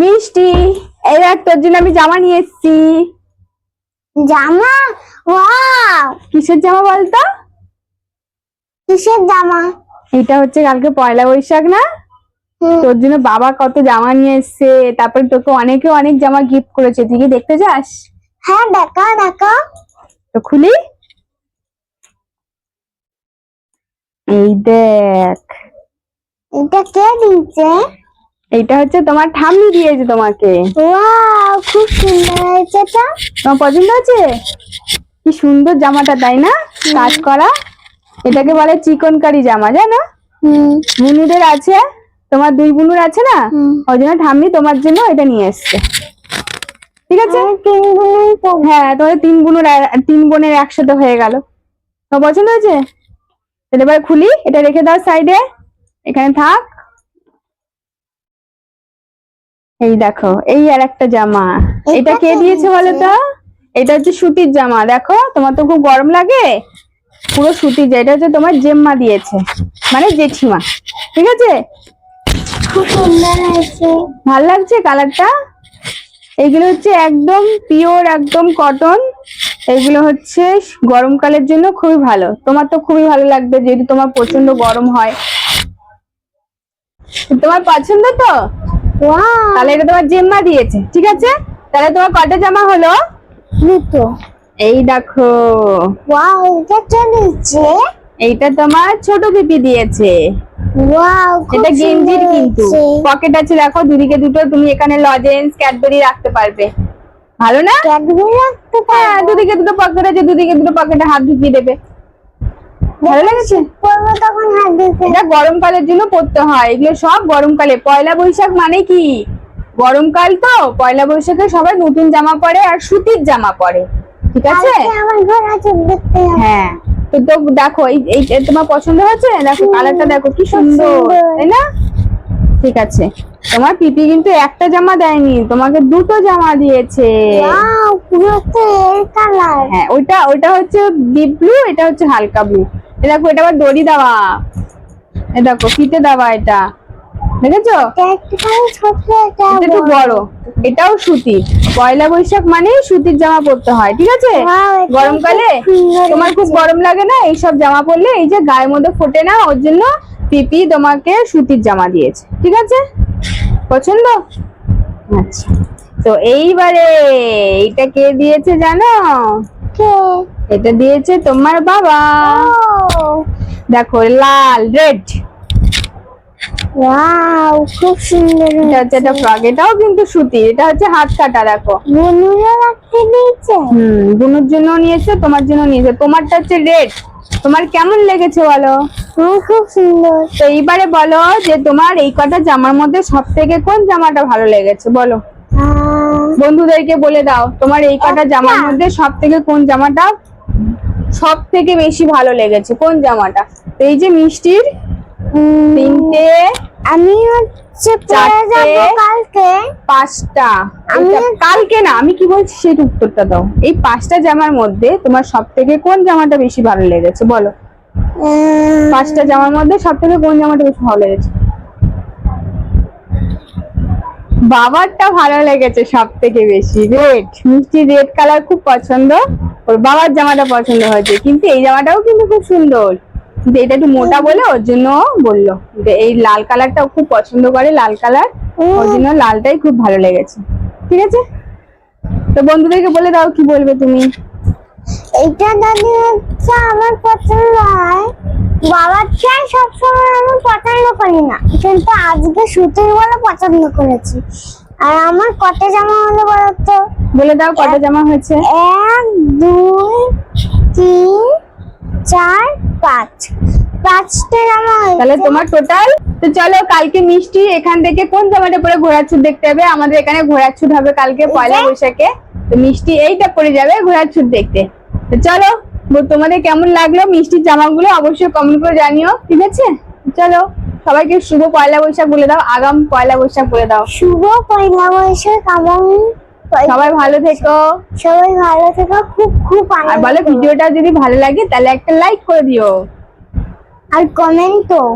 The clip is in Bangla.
মিষ্টি এই দেখ তোর জন্য আমি জামা নিয়ে এসেছি। জামা? ওয়াও! কিসের জামা বলতো? কিসের জামা? এটা হচ্ছে কালকে পয়লা বৈশাখ না? তোর জন্য বাবা কত জামা নিয়ে এসছে তারপরে তোকে অনেকে অনেক জামা গিফট করেছে। তুই কি দেখতে যাস হ্যাঁ দেখা দেখা। তো খুলি। এই দেখ। এটা কে দিয়েছে? এইটা হচ্ছে তোমার ঠাম্মি দিয়েছে তোমাকে। ওয়াও খুব সুন্দর হয়েছে তোমার পছন্দ আছে কি সুন্দর জামাটা তাই না? কাজ করা। এটাকে বলে চিকনকারি জামা জানো? বুনুদের আছে তোমার দুই বুনুর আছে না? ওই জন্য ঠাম্মি তোমার জন্য এটা নিয়ে এসছে। ঠিক আছে? হ্যাঁ তোমাদের তিন বোনের তিন বোনের একসাথে হয়ে গেল। তোমার পছন্দ হয়েছে? তাহলে এবার খুলি এটা রেখে দাও সাইডে। এখানে থাক। এই দেখো এই আর একটা জামা। এটা কে দিয়েছে বলো তো? এটা হচ্ছে সুতির জামা। দেখো তোমার তো খুব গরম লাগে? পুরো সুতির এটা হচ্ছে তোমার জেম্মা দিয়েছে। মানে জেঠিমা। ঠিক আছে? খুব সুন্দর হয়েছে। ভালো লাগছে কালারটা? এইগুলো হচ্ছে একদম পিওর একদম কটন। এগুলো হচ্ছে গরমকালের জন্য খুবই ভালো। তোমার তো খুবই ভালো লাগবে যেহেতু তোমার প্রচণ্ড গরম হয়। তোমার পছন্দ তো? তাহলে এটা তোমার জেম্মা দিয়েছে ঠিক আছে? তাহলে তোমার কটা জামা হলো? দুটো। এই দেখো। ওয়াও এটা কে দিয়েছে? এইটা তোমার ছোট পিপি দিয়েছে। ওয়াও এটা গেঞ্জির কিন্তু। পকেট আছে দেখো দুদিকে দুটো তুমি এখানে লজেন্স ক্যাডবেরি রাখতে পারবে। ভালো না? ক্যাডবেরি রাখতে হ্যাঁ দুদিকে দুটো পকেট আছে দুদিকে দুটো পকেটে হাত ঢুকিয়ে দেবে। ভালো লেগেছে? পরবো তখন হাত দিতে এটা গরমকালের জন্য পড়তে হয়। এগুলো সব গরমকালে। পয়লা বৈশাখ মানে কি? গরমকাল তো পয়লা বৈশাখে সবাই নতুন জামা পরে আর সুতির জামা পরে। ঠিক আছে। হ্যাঁ। তো তো দেখো এই তোমার পছন্দ হয়েছে? দেখো কালারটা দেখো কি সুন্দর। তাই না? ঠিক আছে। তোমার পিপি কিন্তু একটা জামা দেয়নি তোমাকে দুটো জামা দিয়েছে। হ্যাঁ ওইটা ওইটা হচ্ছে ডিপ ব্লু এটা হচ্ছে হালকা ব্লু দেখো এটা আবার দড়ি দেওয়া। এ দেখো ফিতে দেওয়া এটা। দেখেছ? একটু বড়। এটাও সুতি। পয়লা বৈশাখ মানে সুতির জামা পরতে হয় ঠিক আছে? গরমকালে তোমার খুব গরম লাগে না? এইসব জামা পরলে এই যে গায়ের মধ্যে ফোটে না ওর জন্য পিপি তোমাকে সুতির জামা দিয়েছে ঠিক আছে? পছন্দ? আচ্ছা। তো এইবারে এইটা কে দিয়েছে জানো? কে? এটা দিয়েছে তোমার বাবা। দেখো লাল রেড ওয়াও খুব সুন্দর এটা হচ্ছে একটা ফ্রক এটাও কিন্তু সুতি এটা হচ্ছে হাত কাটা দেখো। বনুরা রাখতে দিয়েছে। হুম বুনুর জন্য নিয়েছে তোমার জন্য নিয়েছে। তোমারটা হচ্ছে রেড তোমার কেমন লেগেছে বলো? খুব সুন্দর। তো এইবারে বলো যে তোমার এই কটা জামার মধ্যে সব থেকে কোন জামাটা ভালো লেগেছে বলো। বন্ধুদেরকে বলে দাও তোমার এই কটা জামার মধ্যে সব থেকে কোন জামাটা সব থেকে বেশি ভালো লেগেছে কোন জামাটা? এই যে মিষ্টির তিনটে আমি হচ্ছে পরে চারটে। যাব কালকে। পাঁচটা। কালকে না আমি কি বলছি সেটা উত্তরটা দাও। এই পাঁচটা জামার মধ্যে তোমার সব থেকে কোন জামাটা বেশি ভালো লেগেছে বলো? পাঁচটা জামার মধ্যে সব থেকে কোন জামাটা বেশি ভালো লেগেছে? বাবারটা ভালো লেগেছে সব থেকে বেশি। রেড মিষ্টি রেড কালার খুব পছন্দ। ওর বাবার জামাটা পছন্দ হয়েছে কিন্তু এই জামাটাও কিন্তু খুব সুন্দর। কিন্তু এটা একটু মোটা বলে ওর জন্য বলল। এই লাল কালারটা খুব পছন্দ করে লাল কালার। ওর জন্য লালটাই খুব ভালো লেগেছে। ঠিক আছে? তো বন্ধুদেরকে বলে দাও কি বলবে তুমি। হচ্ছে আমার পছন্দ হয় বাবার চাই সবসময় আমি পছন্দ করি না। কিন্তু আজকে সুতির বলে পছন্দ করেছি। আর আমার কত জামা হলো বলতো বলে দাও কটা জামা হয়েছে। এক দুই তিন চার পাঁচ পাঁচটা জামা হয়েছে। তাহলে তোমার টোটাল তো চলো কালকে মিষ্টি এখান থেকে কোন জামাটা পরে ঘোড়ার ছুট দেখতে হবে। আমাদের এখানে ঘোড়ার ছুট হবে কালকে পয়লা বৈশাখে। তো মিষ্টি এইটা পরে যাবে ঘোড়ার ছুট দেখতে। তো চলো তোমাদের কেমন লাগল মিষ্টির জামাগুলো অবশ্যই কমেন্ট করে জানিও ঠিক আছে? চলো সবাইকে শুভ পয়লা বৈশাখ বলে দাও আগাম পয়লা বৈশাখ বলে দাও। শুভ পয়লা বৈশাখ এবং সবাই ভালো থেকো। সবাই ভালো থেকো খুব খুব আর বলো ভিডিওটা যদি ভালো লাগে তাহলে একটা লাইক করে দিও। আর কমেন্টও